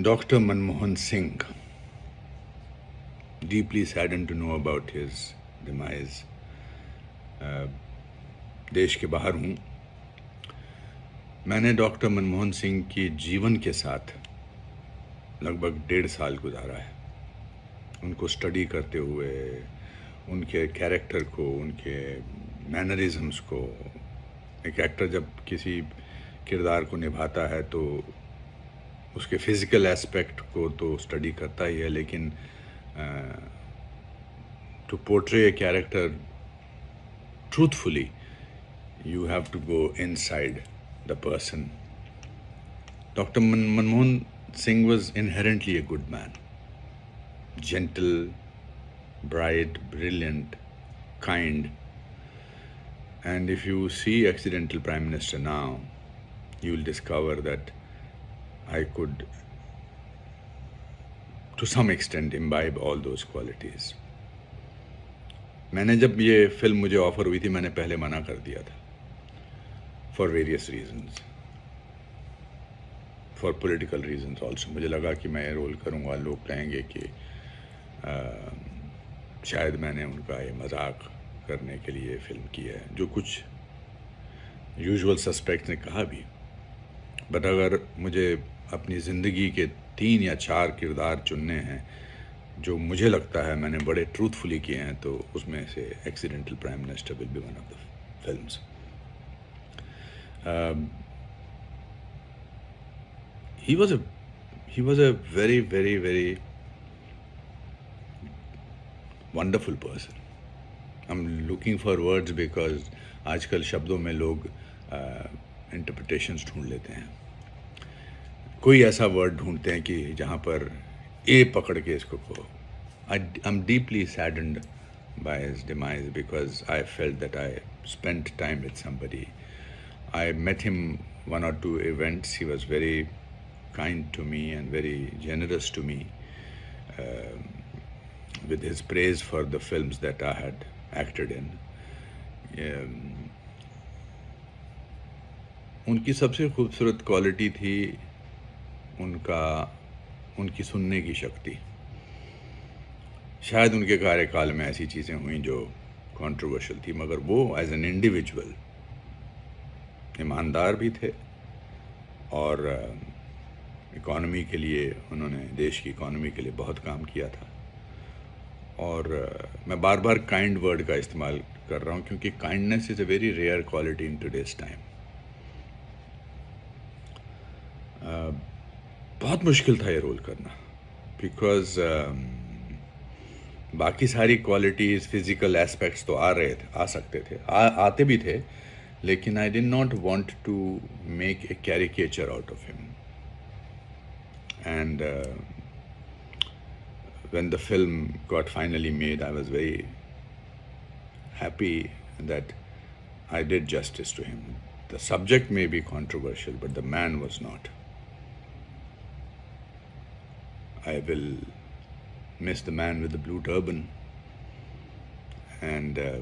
Dr. Manmohan Singh, deeply saddened to know about his demise. Uh, देश के बाहर हूँ मैंने डॉक्टर मनमोहन सिंह की जीवन के साथ लगभग डेढ़ साल गुजारा है उनको स्टडी करते हुए उनके कैरेक्टर को उनके मैनरिज्म्स को एक एक्टर जब किसी किरदार को निभाता है तो उसके फ़िज़िकल एस्पेक्ट को तो स्टडी करता ही है लेकिन to portray a character truthfully, you have to go inside the person. Dr. Man- Manmohan Singh was inherently a good man. Gentle, bright, brilliant, kind. And if you see accidental Prime Minister now, you will discover that I could, to some extent, imbibe all those qualities. मैंने जब ये film मुझे offer हुई थी मैंने पहले मना कर दिया था। For various reasons for political reasons also मुझे लगा कि मैं ये रोल करूँगा लोग कहेंगे कि आ, शायद मैंने उनका ये मज़ाक करने के लिए फ़िल्म की है। जो कुछ यूजुअल सस्पेक्ट ने कहा भी। बट अगर मुझे अपनी ज़िंदगी के तीन या चार किरदार चुनने हैं जो मुझे लगता है मैंने बड़े ट्रूथफुली किए हैं तो उसमें से accidental prime minister will be one of the films he was a he was a very very very wonderful person I am looking for words because आजकल शब्दों में लोग इंटरप्रटेशंस ढूंढ लेते हैं। कोई ऐसा वर्ड ढूंढते हैं कि जहाँ पर ए पकड़ के इसको खो। I I am deeply saddened by his demise because I felt that I spend time with somebody I met him one और two events he was very kind to me and very generous to me with his praise for the film that I had acted in उनकी सबसे खूबसूरत quality थी उनका उनकी सुनने की शक्ति। शायद उनके कार्यकाल में ऐसी चीज़ें हुई जो कंट्रोवर्शियल थी मगर वो एज एन इंडिविजुअल ईमानदार भी थे और इकॉनमी के लिए उन्होंने देश की इकॉनमी के लिए बहुत काम किया था। और uh, मैं बार बार काइंड वर्ड का इस्तेमाल कर रहा हूँ क्योंकि kindness is a very rare quality in today's time बहुत मुश्किल था ये रोल करना। बिकॉज़ um, बाकी सारी क्वालिटीज फ़िज़िकल एस्पेक्ट्स तो आ रहे थे आ सकते थे। आ, आते भी थे लेकिन I did not want to make a caricature out of him and when the film got finally made I was very happy that I did justice to him the subject may be controversial but the man was not I will miss the man with the blue turban, and uh,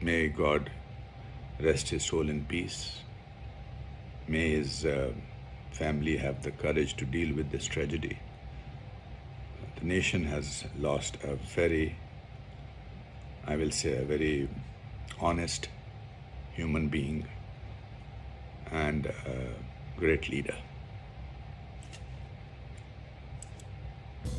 may God rest his soul in peace. May his uh, family have the courage to deal with this tragedy. The nation has lost a very, I will say, a very honest human being and a great leader.